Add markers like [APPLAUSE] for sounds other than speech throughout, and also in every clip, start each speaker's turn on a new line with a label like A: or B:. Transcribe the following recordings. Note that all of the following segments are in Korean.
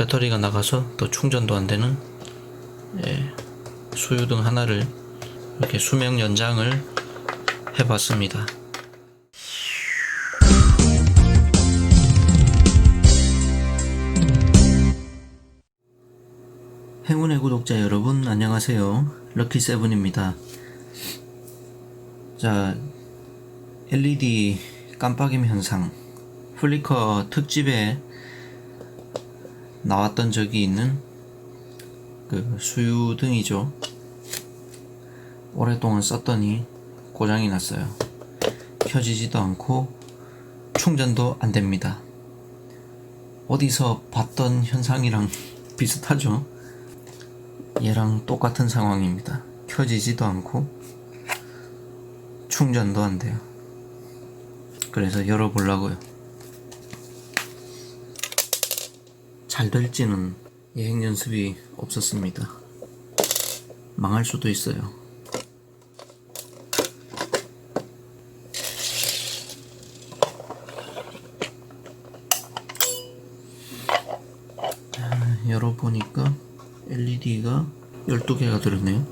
A: 배터리가 나가서 또 충전도 안 되는 예, 수유등 하나를 이렇게 수명 연장을 해봤습니다. 행운의 구독자 여러분 안녕하세요. 럭키세븐입니다. 자 LED 깜빡임 현상. 플리커 특집에 나왔던 적이 있는 그 수유등이죠 오랫동안 썼더니 고장이 났어요 켜지지도 않고 충전도 안 됩니다 어디서 봤던 현상이랑 [LAUGHS] 비슷하죠 얘랑 똑같은 상황입니다. 켜지지도 않고 충전도 안 돼요. 그래서 열어보려고요. 잘 될지는 예행 연습이 없었습니다. 망할 수도 있어요. 자, 열어보니까 LED가 12개가 들었네요.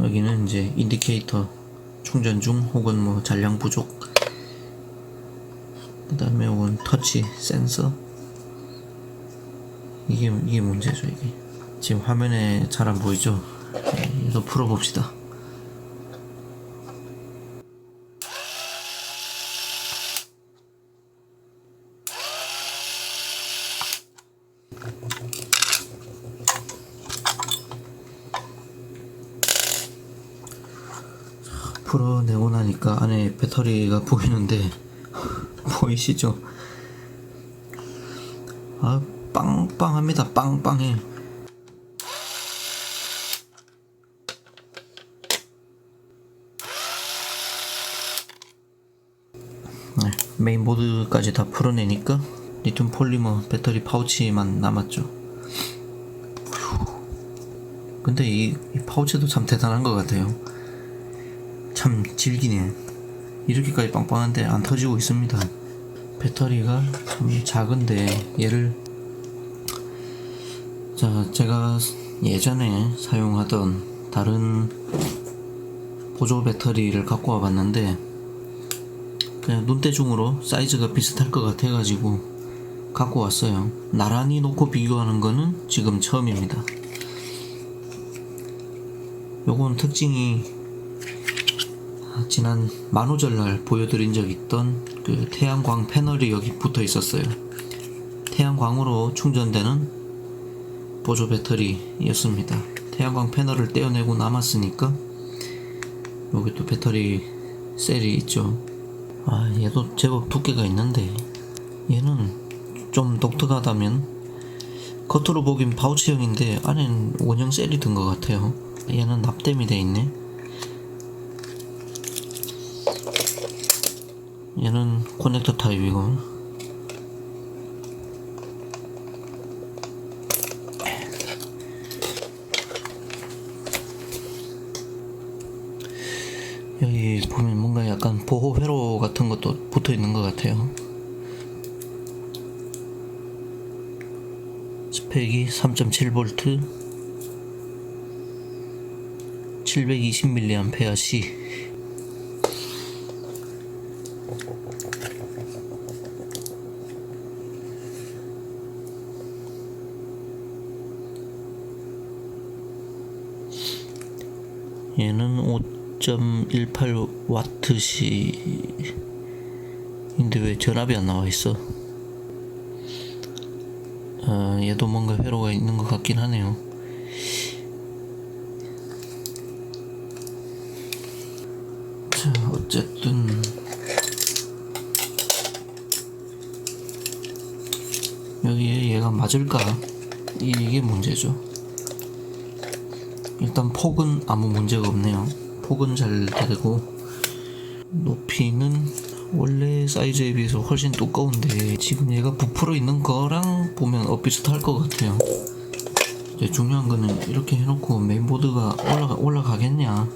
A: 여기는 이제 인디케이터 충전 중 혹은 뭐 잔량 부족 그 다음에 터치 센서? 이게 이게 문제죠 이게. 지금 화면에 잘 안 보이죠? 네, 이거 풀어봅시다. 풀어내고 나니까 안에 배터리가 [LAUGHS] 보이는데 [LAUGHS] 보이시죠? 아 빵빵합니다 빵빵해 네, 메인보드까지 다 풀어내니까 리튬 폴리머 배터리 파우치만 남았죠 휴. 근데 이, 이 파우치도 참 대단한 것 같아요 참 질기네. 이렇게까지 빵빵한데 안 터지고 있습니다. 배터리가 참 작은데 얘를 자 제가 예전에 사용하던 다른 보조 배터리를 갖고 와봤는데 그냥 눈대중으로 사이즈가 비슷할 것 같아가지고 갖고 왔어요. 나란히 놓고 비교하는 거는 지금 처음입니다. 요건 특징이 지난 만우절날 보여드린 적 있던 그 태양광 패널이 여기 붙어 있었어요. 태양광으로 충전되는 보조 배터리였습니다. 태양광 패널을 떼어내고 남았으니까 여기 또 배터리 셀이 있죠. 아 얘도 제법 두께가 있는데 얘는 좀 독특하다면 겉으로 보긴 파우치형인데 안엔 원형 셀이 든 것 같아요. 얘는 납땜이 돼 있네. 얘는 커넥터 타입이고 여기 보면 뭔가 약간 보호 회로 같은 것도 붙어 있는 것 같아요. 스펙이 3.7V 720mAh 얘는 5.18 와트시 인데 왜 전압이 안 나와 있어? 아, 얘도 뭔가 회로가 있는 것 같긴 하네요. 자, 어쨌든 여기에 얘가 맞을까? 이게 문제죠. 일단 폭은 아무 문제가 없네요. 폭은 잘 되고 높이는 원래 사이즈에 비해서 훨씬 두꺼운데 지금 얘가 부풀어 있는 거랑 보면 어 비슷할 것 같아요. 이제 중요한 거는 이렇게 해놓고 메인보드가 올라가 올라가겠냐?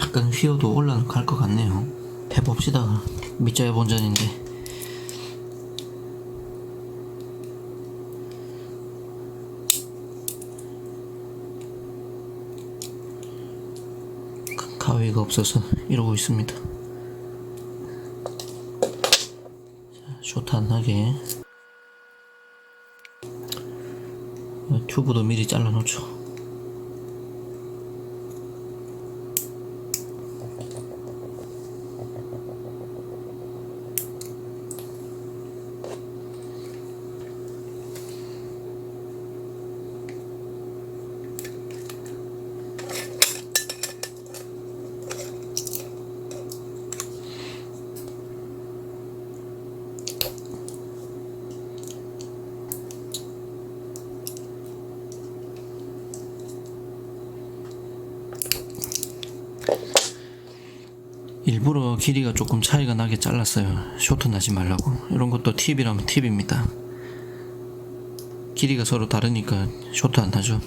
A: 약간 휘어도 올라갈 것 같네요. 해봅시다. 밑자야 본전인데. 가위가 없어서 이러고 있습니다. 자, 쇼트 안 나게 어, 튜브도 미리 잘라 놓죠. 일부러 길이가 조금 차이가 나게 잘랐어요. 쇼트 나지 말라고. 이런 것도 팁이라면 팁입니다. 길이가 서로 다르니까 쇼트 안 나죠.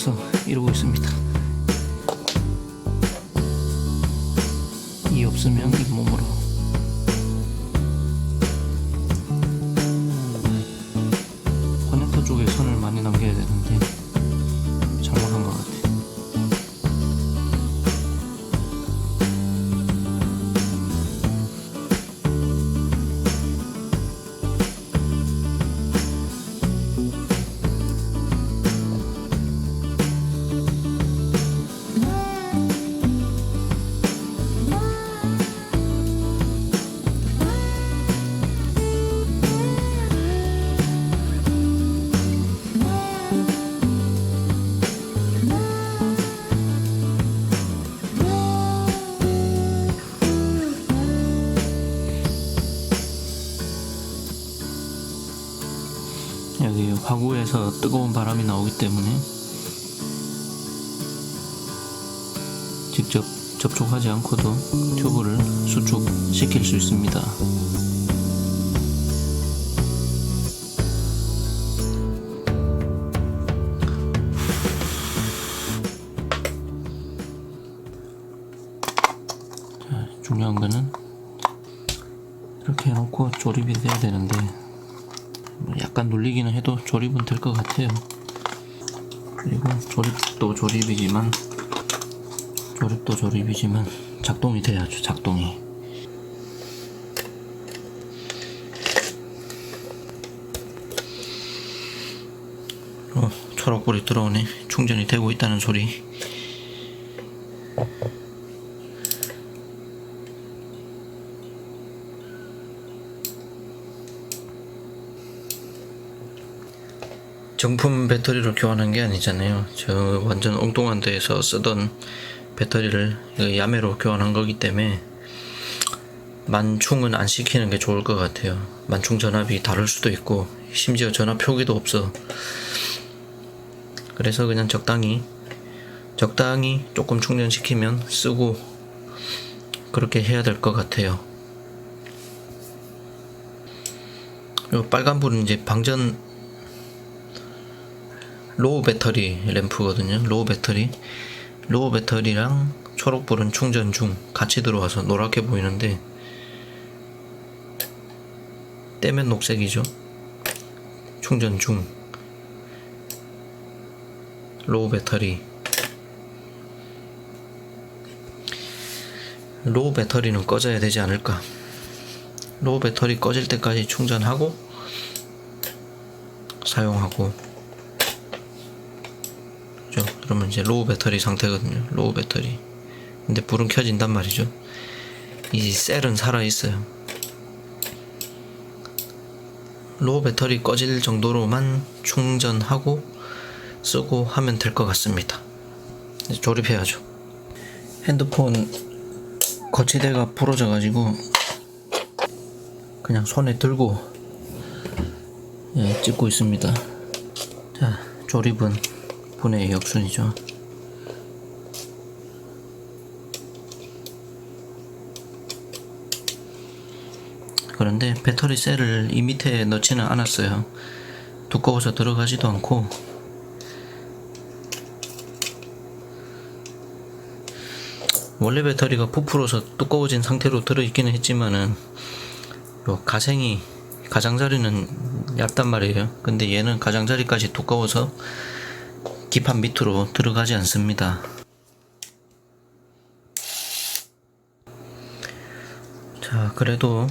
A: 없어서 이러고 있습니다. 이 없으면 잇몸 화구에서 뜨거운 바람이 나오기 때문에 직접 접촉하지 않고도 튜브를 수축시킬 수 있습니다. 같아요. 그리고 조립도 조립이지만 조립도 조립이지만 작동이 돼야죠. 작동이. 어, 초록불이 들어오네. 충전이 되고 있다는 소리. 정품 배터리로 교환한 게 아니잖아요. 저 완전 엉뚱한 데에서 쓰던 배터리를 야매로 교환한 거기 때문에 만충은 안 시키는 게 좋을 것 같아요. 만충 전압이 다를 수도 있고 심지어 전압 표기도 없어. 그래서 그냥 적당히 적당히 조금 충전시키면 쓰고 그렇게 해야 될 것 같아요. 그리고 빨간불은 이제 방전 로우 배터리 램프거든요. 로우 배터리. 로우 배터리랑 초록불은 충전 중 같이 들어와서 노랗게 보이는데 떼면 녹색이죠. 충전 중. 로우 배터리. 로우 배터리는 꺼져야 되지 않을까? 로우 배터리 꺼질 때까지 충전하고 사용하고 그러면 이제 로우 배터리 상태거든요. 로우 배터리. 근데 불은 켜진단 말이죠. 이 셀은 살아 있어요. 로우 배터리 꺼질 정도로만 충전하고 쓰고 하면 될 것 같습니다. 조립해야죠. 핸드폰 거치대가 부러져 가지고 그냥 손에 들고 예, 찍고 있습니다. 자, 조립은 분의 역순이죠. 그런데 배터리 셀을 이 밑에 넣지는 않았어요. 두꺼워서 들어가지도 않고 원래 배터리가 부풀어서 두꺼워진 상태로 들어있기는 했지만은 요 가생이 가장자리는 얇단 말이에요. 근데 얘는 가장자리까지 두꺼워서 기판 밑으로 들어가지 않습니다. 자, 그래도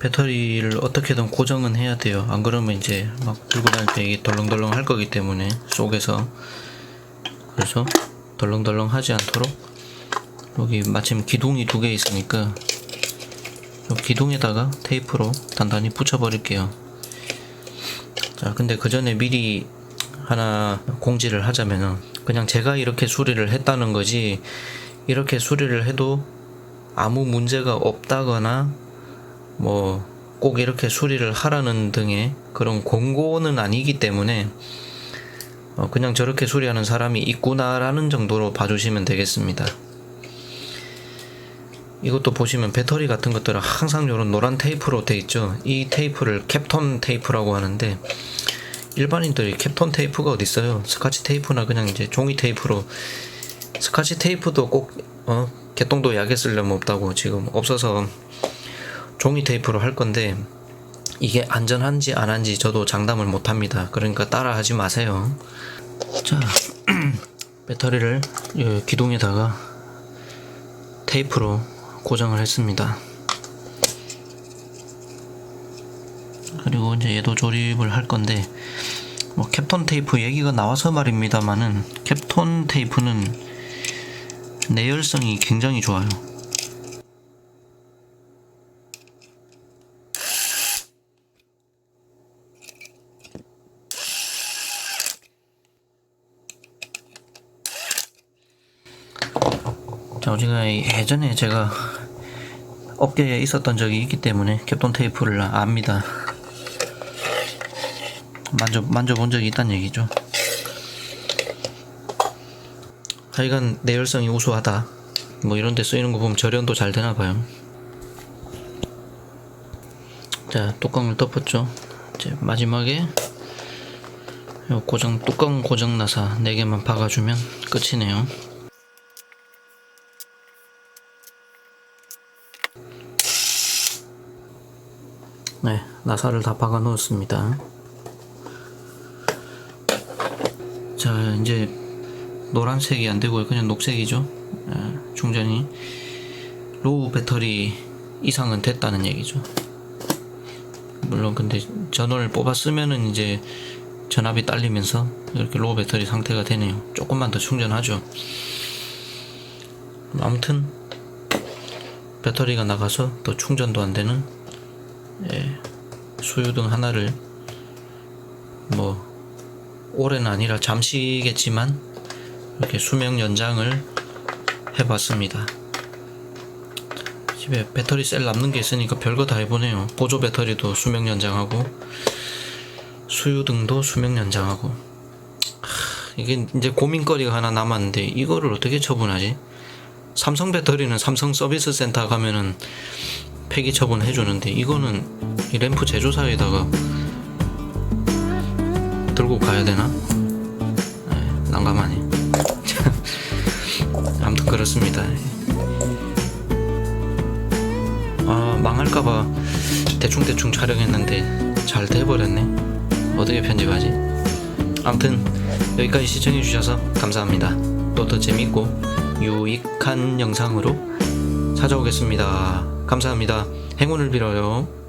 A: 배터리를 어떻게든 고정은 해야 돼요. 안 그러면 이제 막 들고 다닐 때 이게 덜렁덜렁 할 거기 때문에 속에서 그래서 덜렁덜렁 하지 않도록 여기 마침 기둥이 두 개 있으니까 요 기둥에다가 테이프로 단단히 붙여버릴게요. 자, 근데 그 전에 미리 하나 공지를 하자면은 그냥 제가 이렇게 수리를 했다는 거지 이렇게 수리를 해도 아무 문제가 없다거나 뭐 꼭 이렇게 수리를 하라는 등의 그런 권고는 아니기 때문에 어, 그냥 저렇게 수리하는 사람이 있구나라는 정도로 봐주시면 되겠습니다. 이것도 보시면 배터리 같은 것들은 항상 이런 노란 테이프로 돼 있죠. 이 테이프를 캡톤 테이프라고 하는데 일반인들이 캡톤 테이프가 어디 있어요? 스카치 테이프나 그냥 이제 종이 테이프로 스카치 테이프도 꼭 어, 개똥도 약에 쓰려면 없다고 지금 없어서 종이 테이프로 할 건데 이게 안전한지 안 한지 저도 장담을 못 합니다. 그러니까 따라 하지 마세요. 자, [CLEARS THROAT] 배터리를 이 기둥에다가 테이프로 고정을 했습니다. 이제 얘도 조립을 할 건데 뭐 캡톤 테이프 얘기가 나와서 말입니다만은 캡톤 테이프는 내열성이 굉장히 좋아요. 자, 제가 예전에 제가 업계에 있었던 적이 있기 때문에 캡톤 테이프를 압니다. 만져 만져본 적이 있다는 얘기죠. 하여간 내열성이 우수하다. 뭐 이런 데 쓰이는 거 보면 절연도 잘 되나 봐요. 자, 뚜껑을 덮었죠. 이제 마지막에 요 고정 뚜껑 고정 나사 4개만 박아 주면 끝이네요. 네, 나사를 다 박아 넣었습니다. 자, 이제 노란색이 안 되고요. 그냥 녹색이죠. 아, 충전이 로우 배터리 이상은 됐다는 얘기죠. 물론 근데 전원을 뽑아 쓰면은 이제 전압이 딸리면서 이렇게 로우 배터리 상태가 되네요. 조금만 더 충전하죠. 아무튼 배터리가 나가서 또 충전도 안 되는 예, 수유등 하나를 뭐 올해는 아니라 잠시겠지만 이렇게 수명 연장을 해봤습니다. 집에 배터리 셀 남는 게 있으니까 별거 다 해보네요. 보조 배터리도 수명 연장하고 수유등도 수명 연장하고 하, 이게 이제 고민거리가 하나 남았는데 이거를 어떻게 처분하지? 삼성 배터리는 삼성 서비스 센터 가면은 폐기 처분 해주는데 이거는 이 램프 제조사에다가 들고 가야 되나? 네, 난감하네. [LAUGHS] 아무튼 그렇습니다. 아 망할까봐 대충 대충 촬영했는데 잘 돼버렸네. 어떻게 편집하지? 아무튼 여기까지 시청해주셔서 감사합니다. 또 더 재밌고 유익한 영상으로 찾아오겠습니다. 감사합니다. 행운을 빌어요.